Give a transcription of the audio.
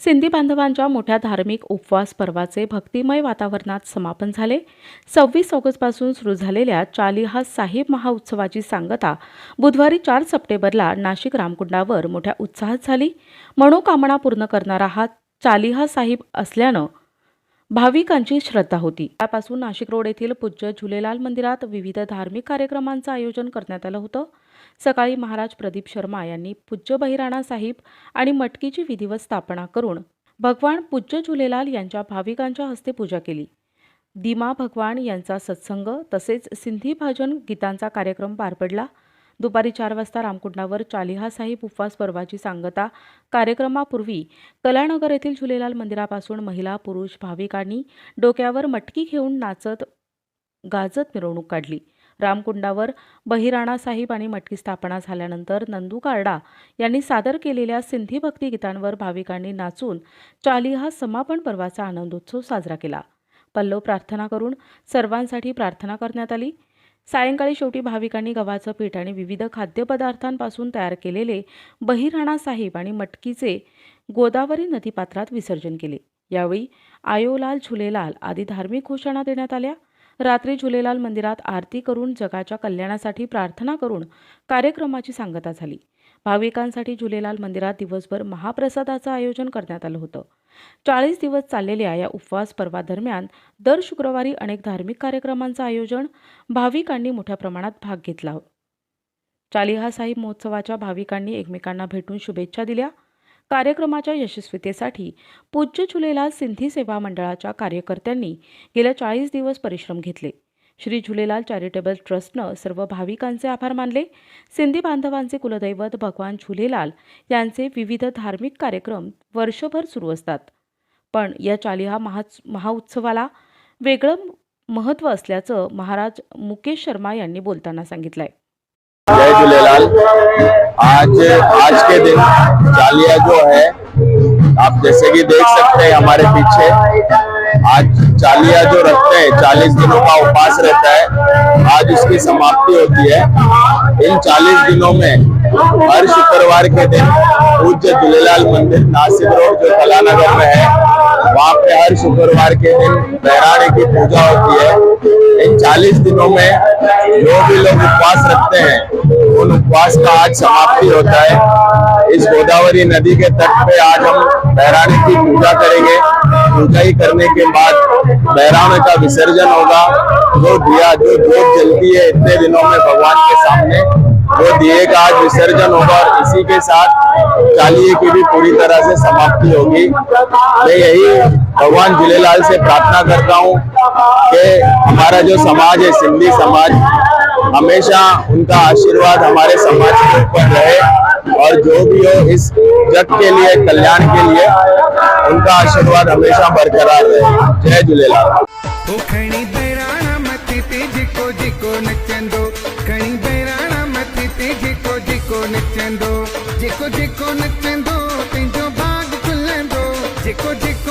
सिंधी बांधवांच्या मोठ्या धार्मिक उपवास पर्वाचे भक्तिमय वातावरणात समापन झाले. सव्वीस ऑगस्टपासून सुरू झालेल्या चालिहा साहिब महाउत्सवाची सांगता बुधवारी चार सप्टेंबरला नाशिक रामकुंडावर मोठ्या उत्साहात झाली. मनोकामना पूर्ण करणारा हा चालिहा साहिब असल्यानं भाविकांची श्रद्धा होती. त्यापासून नाशिक रोड येथील पूज्य झुलेलाल मंदिरात विविध धार्मिक कार्यक्रमांचं आयोजन करण्यात आलं होतं. सकाळी महाराज प्रदीप शर्मा यांनी पूज्य बहिराणा साहिब आणि मटकीची विधिवत स्थापना करून भगवान पूज्य झुलेलाल यांच्या भाविकांच्या हस्ते पूजा केली. दिमा भगवान यांचा सत्संग तसेच सिंधी भजन गीतांचा कार्यक्रम पार पडला. दुपारी चार वाजता रामकुंडावर चालिहा साहिब उपवास पर्वाची सांगता कार्यक्रमापूर्वी कलानगर येथील झुलेलाल मंदिरापासून महिला पुरुष भाविकांनी डोक्यावर मटकी घेऊन नाचत गाजत मिरवणूक काढली. रामकुंडावर बहिराणा साहिब आणि मटकी स्थापना झाल्यानंतर नंदू कार्डा यांनी सादर केलेल्या सिंधी भक्ती गीतांवर भाविकांनी नाचून चालिहा समापन पर्वाचा आनंदोत्सव साजरा केला. पल्लव प्रार्थना करून सर्वांसाठी प्रार्थना करण्यात आली. सायंकाळी शेवटी भाविकांनी गव्हाचं पीठ आणि विविध खाद्यपदार्थांपासून तयार केलेले बहिराणा साहिब आणि मटकीचे गोदावरी नदीपात्रात विसर्जन केले. यावेळी आयोलाल झुलेलाल आदी धार्मिक घोषणा देण्यात आल्या. रात्री झुलेलाल मंदिरात आरती करून जगाच्या कल्याणासाठी प्रार्थना करून कार्यक्रमाची सांगता झाली. भाविकांसाठी झुलेलाल मंदिरात दिवसभर महाप्रसादाचं आयोजन करण्यात आलं होतं. चाळीस दिवस चाललेल्या या उपवास पर्वादरम्यान दर शुक्रवारी अनेक धार्मिक कार्यक्रमांचं आयोजन भाविकांनी मोठ्या प्रमाणात भाग घेतला. चालिहा साहिब महोत्सवाच्या भाविकांनी एकमेकांना भेटून शुभेच्छा दिल्या. कार्यक्रमाच्या यशस्वीतेसाठी पूज्य झुलेलाल सिंधी सेवा मंडळाच्या कार्यकर्त्यांनी गेल्या चाळीस दिवस परिश्रम घेतले. श्री झुलेलाल चॅरिटेबल ट्रस्टनं सर्व भाविकांचे आभार मानले. सिंधी बांधवांचे कुलदैवत भगवान झुलेलाल यांचे विविध धार्मिक कार्यक्रम वर्षभर सुरू असतात. पण या चालिहा महा महाउत्सवाला वेगळं महत्त्व असल्याचं महाराज मुकेश शर्मा यांनी बोलताना सांगितलं आहे जय झूलेलाल आज आज के दिन चालिया जो है, आप जैसे कि देख सकते हैं हमारे पीछे, आज चालिया जो रखते हैं, चालीस दिनों का उपवास रहता है। आज उसकी समाप्ति होती है। इन चालीस दिनों में हर शुक्रवार के दिन पूज्य झूलेलाल मंदिर, नासिक रोड, जो कलानगर में है, वहाँ पे हर शुक्रवार के दिन बहराने की पूजा होती है। इन चालीस दिनों में जो भी लोग उपवास रखते हैं, उन उपवास का आज समाप्ति होता है। इस गोदावरी नदी के तट पे आज हम बहराने की पूजा करेंगे। पूजा ही करने के बाद बहराने का विसर्जन होगा। जो दिया, जो जोत जलती है इतने दिनों में भगवान के सामने वो दिए का आज विसर्जन होगा और इसी के साथ चालिये की भी पूरी तरह से समाप्ति होगी। मैं यही भगवान झूलेलाल से प्रार्थना करता हूँ कि हमारा जो समाज है, सिंधी समाज, हमेशा उनका आशीर्वाद हमारे समाज के ऊपर रहे और जो भी हो इस जग के लिए, कल्याण के लिए, उनका आशीर्वाद हमेशा बरकरार रहे। जय झूलेलाल। जेको नचंदो जेको जेको नचंदो पंहिंजो भाग खुलंदो जेको जेको